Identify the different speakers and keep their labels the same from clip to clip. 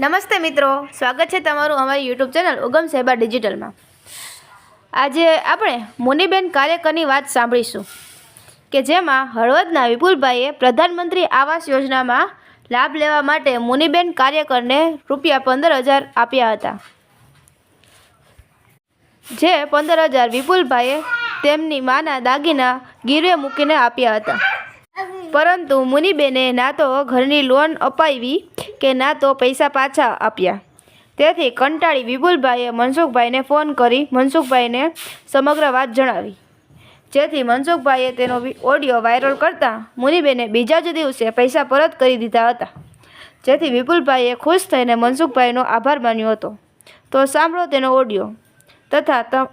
Speaker 1: નમસ્તે મિત્રો, સ્વાગત છે તમારું અમારી યુટ્યુબ ચેનલ ઉગમ સાહેબા ડિજિટલમાં. આજે આપણે મુનિબેન કાર્યકરની વાત સાંભળીશું, કે જેમાં હળવદના વિપુલભાઈએ પ્રધાનમંત્રી આવાસ યોજનામાં લાભ લેવા માટે મુનિબેન કાર્યકરને રૂપિયા પંદર હજાર આપ્યા હતા. જે પંદર હજાર વિપુલભાઈએ તેમની માના દાગીના ગીરવે મૂકીને આપ્યા હતા. પરંતુ મુનિબેને ના તો ઘરની લોન અપાવી કે ના તો પૈસા પાછા આપ્યા. તેથી કંટાળી વિપુલભાઈએ મનસુખભાઈને ફોન કરી મનસુખભાઈને સમગ્ર વાત જણાવી. જેથી મનસુખભાઈએ તેનો ઓડિયો વાયરલ કરતાં મુનિબેને બીજા જ દિવસે પૈસા પરત કરી દીધા હતા. જેથી વિપુલભાઈએ ખુશ થઈને મનસુખભાઈનો આભાર માન્યો હતો. તો સાંભળો તેનો ઓડિયો. તથા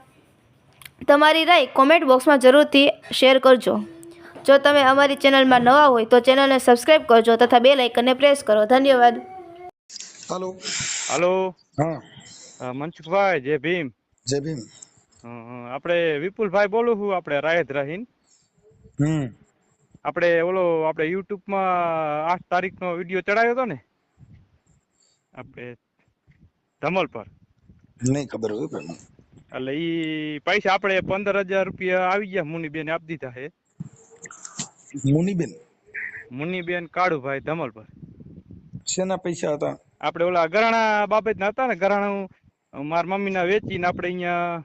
Speaker 1: તમારી રાય કોમેન્ટ બોક્સમાં જરૂરથી શેર કરજો. જો તમે અમારી ચેનલમાં નવા હોય તો ચેનલને સબસ્ક્રાઈબ કરજો તથા બે લાઇકનને પ્રેસ કરો. ધન્યવાદ.
Speaker 2: હલો.
Speaker 3: હલો.
Speaker 2: હા.
Speaker 3: મનસુખભાઈ જય ભીમ.
Speaker 2: જય ભીમ.
Speaker 3: આપણે વિપુલભાઈ બોલું છું આપણે રાયત રહીન.
Speaker 2: હમ.
Speaker 3: આપણે ઓલો આપણે યુટ્યુબમાં આઠ તારીખનો વીડિયો ચડાવ્યો હતો ને? આપણે ધમલ પર.
Speaker 2: નહીં ખબર હોય
Speaker 3: એટલે ઈ પૈસા આપણે પંદર હજાર રૂપિયા આવી ગયા મુનીબેન આપી દીધા છે.
Speaker 2: મુનીબેન.
Speaker 3: મુનીબેન કાળુભાઈ ધમલ
Speaker 2: શેના પૈસા હતા?
Speaker 3: આપણે ઓલા ગરાણા બાબતના હતા ને ગરાણું મારા મમ્મીના વેચીને આપણે અહીંયા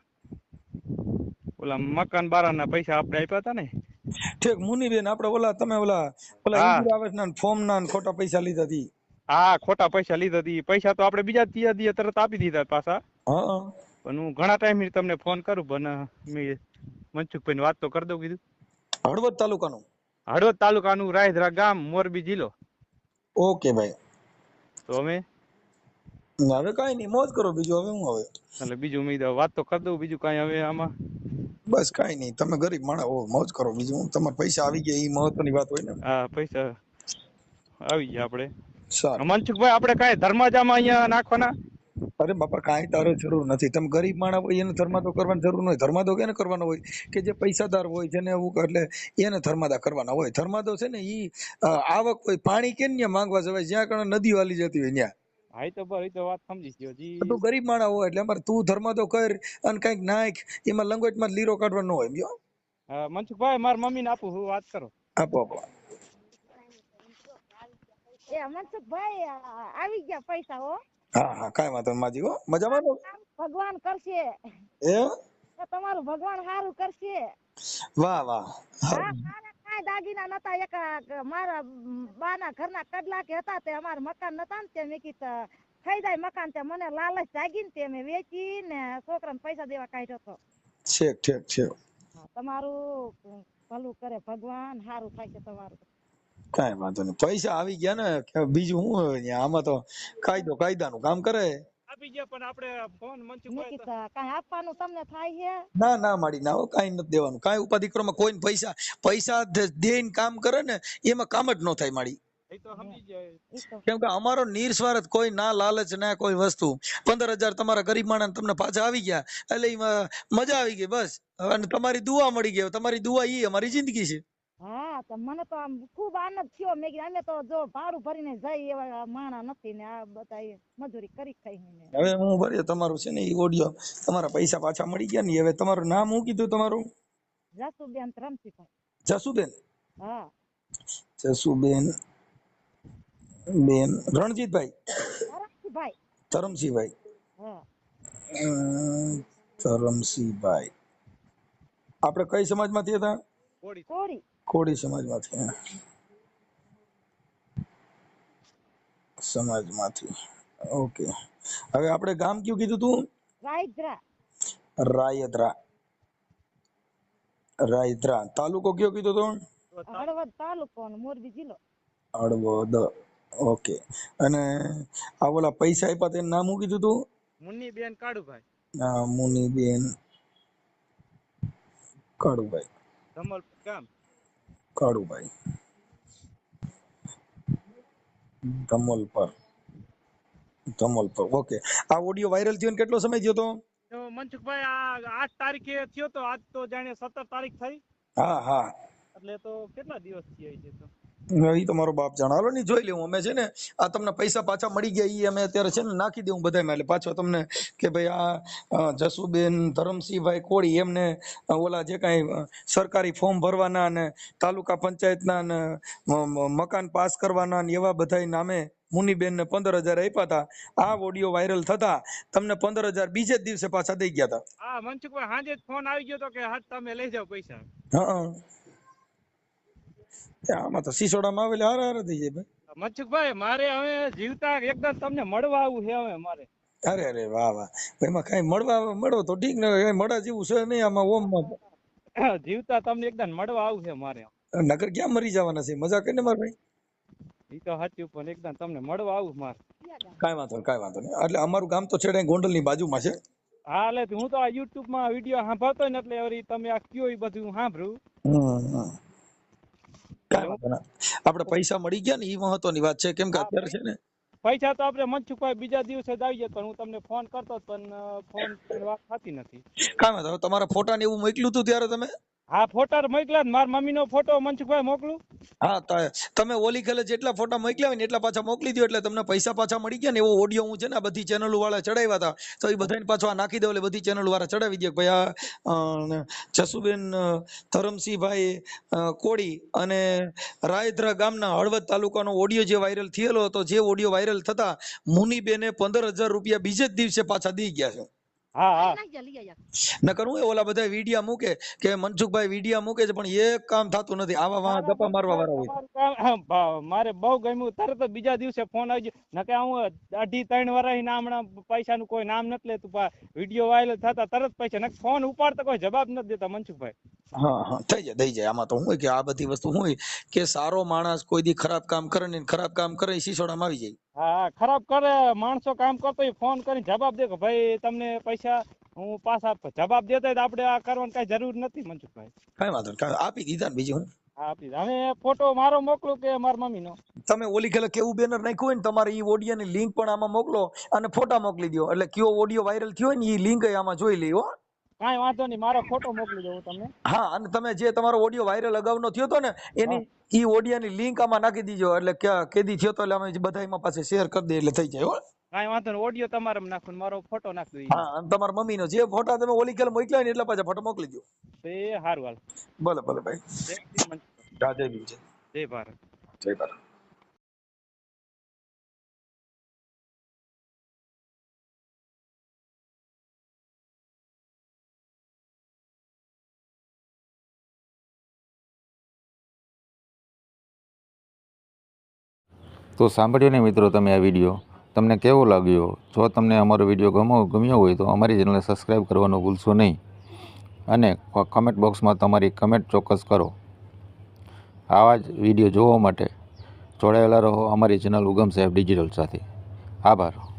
Speaker 3: ઓલા મકાન બારાના પૈસા આપણે આપ્યા હતા ને.
Speaker 2: ઠીક મુનીબેન આપણે ઓલા તમે ઓલા ઓલા
Speaker 3: હા.
Speaker 2: ના ફોર્મ ના ખોટા પૈસા લીધા હતી
Speaker 3: હા ખોટા પૈસા લીધા હતી પૈસા તો આપણે બીજા ત્રીજા દિવસે તરત આપી દીધા પાછા.
Speaker 2: હા.
Speaker 3: પણ હું ઘણા ટાઈમ તમને ફોન કરું પણ મેં મનસુખભાઈ વાત તો કરી દઉં કીધું.
Speaker 2: હળવદ તાલુકાનું.
Speaker 3: હળવદ તાલુકાનું રાયધરા ગામ મોરબી જિલ્લો.
Speaker 2: ઓકે ભાઈ.
Speaker 3: તો અમે?
Speaker 2: હવે કઈ નહીં મોજ કરો બીજું હવે હું હવે?
Speaker 3: એટલે બીજું મેં વાત તો કરી દઉં બીજું કઈ હવે આમાં?
Speaker 2: બસ કઈ નહીં તમે ગરીબ માણસ હો મોજ કરો બીજું હું તમારા પૈસા આવી ગયા એ મહત્વની વાત હોય ને.
Speaker 3: હા પૈસા આવી ગયા આપણે.
Speaker 2: સારું.
Speaker 3: મનસુખભાઈ આપણે કઈ ધર્માજામાં અહીંયા નાખવાના?
Speaker 2: અરે બાપા કાંઈ તારે જરૂર નથી. તમે ગરીબ માણસ હોય એને ધર્માદો કરવાની જરૂર ન ધર્માદો કેને કરવાનો હોય? કે જે પૈસાદાર હોય જેને એવું એટલે એને ધર્માદા કરવાના હોય. ધર્માદો છે ને એ આવક હોય પાણી કેમ ન્યા માંગવા જવાય? જ્યાં કણ નદીઓ હાલી જતી હોય ત્યાં
Speaker 3: હા તો બરાબર તો વાત સમજી ગયો જી.
Speaker 2: તું ગરીબ માણસ હોય એટલે અમારે તું ધર્માદો કર અને કંઈક નાખ એમાં લંગોટમાં માં લીરો કાઢવાનો હોય સમજ્યો
Speaker 3: હા, મનસુખભાઈ મારા મમ્મીને આપું હું વાત કરો.
Speaker 2: આપો આપો.
Speaker 4: એ મનસુખભાઈ આવી ગયા પૈસા હો.
Speaker 2: હા હા કાંઈ વાંધો નહીં માજી હો. મજામાં ને?
Speaker 4: ભગવાન કરશે.
Speaker 2: એમ
Speaker 4: તો તમારું ભગવાન સારું કરશે.
Speaker 2: વાહ વાહ.
Speaker 4: કાંઈ દાગીના નતા એક મારા બાના ઘરના કડલા કે હતા તે અમારા મકાન નતા ને તે મેં કીધું થઈ જાય મકાન તે મને લાલચ જાગી ને તે મેં વેચી ને છોકરાને પૈસા દેવા કાઢ્યો હતો
Speaker 2: ઠીક ઠીક
Speaker 4: ઠીક. તમારું ભલું કરે ભગવાન સારું થાય છે તમારું.
Speaker 2: કાંઈ વાંધો નહીં. પૈસા આવી ગયા ને કે બીજું શું હોય ન્યા? આમાં તો કાયદો કાયદાનું કામ કરે.
Speaker 3: આપી ગયા પણ આપણે ફોન
Speaker 4: મેં
Speaker 3: તો-
Speaker 4: કીધું કાંઈ આપવાનું તમને થાય છે?
Speaker 2: ના ના માડી ના હો કાંઈ નથી દેવાનું. કાંઈ ઉપાધિ કરવામાં કોઈને પૈસા પૈસા દે- દેઈને કામ કરે ને એમાં કામ જ ન થાય માડી.
Speaker 3: ઈ તો સમજી ગયા.
Speaker 4: ઈ તો.
Speaker 2: કેમ કે અમારો નિર્સ્વાર્થ કોઈ ના લાલચ ના કોઈ વસ્તુ. પંદર હજાર તમારા ગરીબ માણસ તમને પાછા આવી ગયા. એટલે એમાં મજા આવી ગઈ બસ. અને તમારી દુઆ મળી ગઈ તમારી દુઆ ઈ અમારી જિંદગી છે.
Speaker 4: હા તો મને તો આમ ખૂબ આનંદ થયો. મેં કીધું અમે તો જો ભાડું ભરીને જઈ એવા માણા નથી ને આ બધા મજૂરી કરી ખાઈ
Speaker 2: હવે હું ભરે તમારું છે ને ઈ ઓડિયો તમારા પૈસા પાછા મળી ગયા ને હવે તમારું નામ હું કીધું તમારું?
Speaker 4: જસુબેન રમસીભાઈ
Speaker 2: જસુબેન?
Speaker 4: હા.
Speaker 2: જસુબેન બેન રણજીતભાઈ?
Speaker 4: રણજીતભાઈ
Speaker 2: ધરમસિંહભાઈ?
Speaker 4: હા.
Speaker 2: ધરમસિંહભાઈ. આપણે કઈ સમાજમાંથી હતા?
Speaker 3: કોળી.
Speaker 4: કોરી
Speaker 2: કોળી સમાજમાંથી સમાજમાંથી. ઓકે. હવે આપણે ગામ કયું કીધું તું?
Speaker 4: રાયદ્રા.
Speaker 2: રાયદ્રા. રાયદ્રા. તાલુકો કયો કીધો તો?
Speaker 4: હળવદ તાલુકો અને મોરબી જિલ્લો.
Speaker 2: હળવદ. ઓકે. અને આ ઓલા પૈસા આપ્યા તેનું નામ શું કીધું તું?
Speaker 3: મુન્નીબેન કાળુભાઈ.
Speaker 2: હા મુનીબેન કાળુભાઈ.
Speaker 3: ધમલ ગામ.
Speaker 2: કાળુભાઈ ધમલ પર. ધમલ પર. ઓકે આ ઓડિયો વાયરલ થયો ને કેટલો સમય થયો તો?
Speaker 3: તો મનસુખભાઈ આ આઠ તારીખે થયો તો આજ તો જાણે સત્તર તારીખ થઈ.
Speaker 2: હા હા.
Speaker 3: એટલે તો કેટલા દિવસ થયા છે તો?
Speaker 2: એ તમારો બાપ જાણે હાલો ની જોઈ લેવું. અમે છે ને આ તમને પૈસા પાછા મળી ગયા એ અમે અત્યારે છે ને નાખી દેવું બધા એટલે પાછો તમને કે ભાઈ આ જસુબેન ધરમસિંહભાઈ કોળી એમને ઓલા જે કાંઈ સરકારી ફોર્મ ભરવાના અને તાલુકા પંચાયતના ને મકાન પાસ કરવાના ને એવા બધાય નામે મુનીબેન ને પંદર હજાર આપ્યા હતા આ ઓડિયો વાયરલ થતા તમને પંદર હજાર બીજે જ દિવસે પાછા દઈ ગયા હતા
Speaker 3: હા મનસુખભાઈ હાજે ફોન આવી ગયો હતો કે હા તમે લઈ જાઓ પૈસા.
Speaker 2: હા. આમાં તો સિસોડામાં આવે એટલે હારા હારા થઈ જાય ભાઈ.
Speaker 3: મનસુખભાઈ મારે હવે જીવતા એકદમ તમને મળવા આવું છે હવે મારે.
Speaker 2: અરે અરે વાહ વાહ. એમાં કઈ મળવા મળો તો ઠીક ને કઈ જેવું છે નહીં આમાં ઓમમાં
Speaker 3: જીવતા તમને એકદમ મળવા આવું છે મારે.
Speaker 2: નગર ક્યાં મરી જવાના છે? મજા કરીને માર ભાઈ.
Speaker 3: ઈ તો સાચું પણ એકદમ તમને મળવા આવું મારે.
Speaker 2: કાઈ વાંધો નહીં વાંધો નહીં. એટલે અમારું ગામ તો છેડે ગોંડલની બાજુમાં છે.
Speaker 3: હા એટલે હું તો આ યુટ્યુબમાં વીડિયો સાંભળતો ને એટલે તમે આ કયો એ બધું સાંભળું?
Speaker 2: આપણે પૈસા મળી ગયા ને એ મહત્વની વાત છે. કેમ કે અત્યારે છે ને
Speaker 3: પૈસા તો આપણે મનસુખભાઈ બીજા દિવસે જ આવી જાય પણ હું તમને ફોન કરતો પણ ફોન વાત થતી નથી.
Speaker 2: કાંઈ વાંધો તમારા ફોટા ને એવું મોકલ્યું હતું ત્યારે તમે?
Speaker 3: હા ફોટા મોકલા મારા મમ્મીનો ફોટો મનસુખભાઈ મોકલું?
Speaker 2: હા તમે ઓલી ખેલે જેટલા ફોટા મોકલ્યા હોય ને, એટલા પાછા મોકલી દો એટલે તમને પૈસા પાછા મળી ગયા ને, એવો ઓડિયો હું છે ને બધી ચેનલો વાળા ચડાવ્યા હતા. તો એ બધાને પાછો નાખી દો એટલે બધી ચેનલ વાળા ચડાવી દે ભાઈ, આ જસુબેન ધરમસિંહભાઈ કોળી અને રાયધ્રા ગામના હળવદ તાલુકાનો ઓડિયો જે વાયરલ થયેલો હતો, જે ઓડિયો વાયરલ થતા મુનીબેને પંદર હજાર રૂપિયા બીજે જ દિવસે પાછા દઈ ગયા છે.
Speaker 3: હા હા.
Speaker 2: નકર હું ઓલા બધા વિડિયા મૂકે કે મનસુખભાઈ વિડિયા મૂકે છે પણ એક કામ થતું નથી. આવા વા ગપ્પા મારવા વાળા હોય.
Speaker 3: મારે બહુ ગમ્યું. તરત બીજા દિવસે ફોન આવી ગયો નકે હું અઢી ત્રણ વર્ષ ના હમણાં પૈસાનું કોઈ નામ નથી લેતું વીડિયો વાયરલ થતા તરત પૈસા. નકે ફોન ઉપાડતા કોઈ જવાબ નથી દેતા મનસુખભાઈ.
Speaker 2: હા હા. થઈ જાય થઈ જાય. આમાં તો હું કે આ બધી વસ્તુ હું કે સારો માણસ કોઈ દી ખરાબ કામ કરે ને ખરાબ કામ કરે એ શીશોડામાં આવી જાય.
Speaker 3: હા ખરાબ કરે માણસો કામ કરતો ફોન કરીને જવાબ દે કે ભાઈ તમને પૈસા હું પાછા આપતો. જવાબ દેતા આપડે આપણે આ કરવાની કઈ જરૂર નથી મનસુખભાઈ.
Speaker 2: કઈ વાંધો નહીં. આપી દીધા ને બીજું હું?
Speaker 3: આપી. હવે ફોટો મારો મોકલું કે મારા મમ્મીનો?
Speaker 2: તમે ઓલી ખેલે કેવું બેનર નાખ્યું હોય ને તમારે ઈ ઓડિયોની લિંક પણ આમાં મોકલો અને ફોટા મોકલી દો એટલે કયો ઓડિયો વાયરલ થયો હોય ને ઈ લિંક આમાં જોઈ લઈ હો.
Speaker 3: કાંઈ વાંધો નહીં મારો ફોટો મોકલી દઉં તમને.
Speaker 2: હા અને તમે જે તમારો ઓડિયો વાયરલ અગાઉનો થયો હતો ને એની ઈ ઓડિયાની લિંક આમાં નાખી દીજો એટલે કે કેદી થયો તો એટલે અમે બધા એમાં પાસે શેર કરી દે એટલે થઈ જાય હો.
Speaker 3: કાંઈ વાંધો નહીં ઓડિયો તમારે નાખું મારો ફોટો નાખી દઈએ.
Speaker 2: હા અને તમારા મમ્મીનો જે ફોટા તમે ઓલી ખેલે મોકલ્યા ને એટલે પાછા ફોટો મોકલી દો
Speaker 3: એ સારું હાલ.
Speaker 2: ભલે ભલે ભાઈ. જય.
Speaker 3: જય ભારત.
Speaker 2: જય ભારત.
Speaker 5: તો સાંભળ્યો ને મિત્રો તમે આ વીડિયો? તમને કેવો લાગ્યો? જો તમને અમારો વીડિયો ગમો, ગમ્યો હોય તો અમારી ચેનલને સબસ્ક્રાઈબ કરવાનું ભૂલશો નહીં. અને કમેન્ટ બોક્સમાં તમારી કમેન્ટ ચોક્કસ કરો. આવા જ વીડિયો જોવા માટે જોડાયેલા રહો અમારી ચેનલ ઉગમ સાહેબ ડિજિટલ સાથે. આભાર.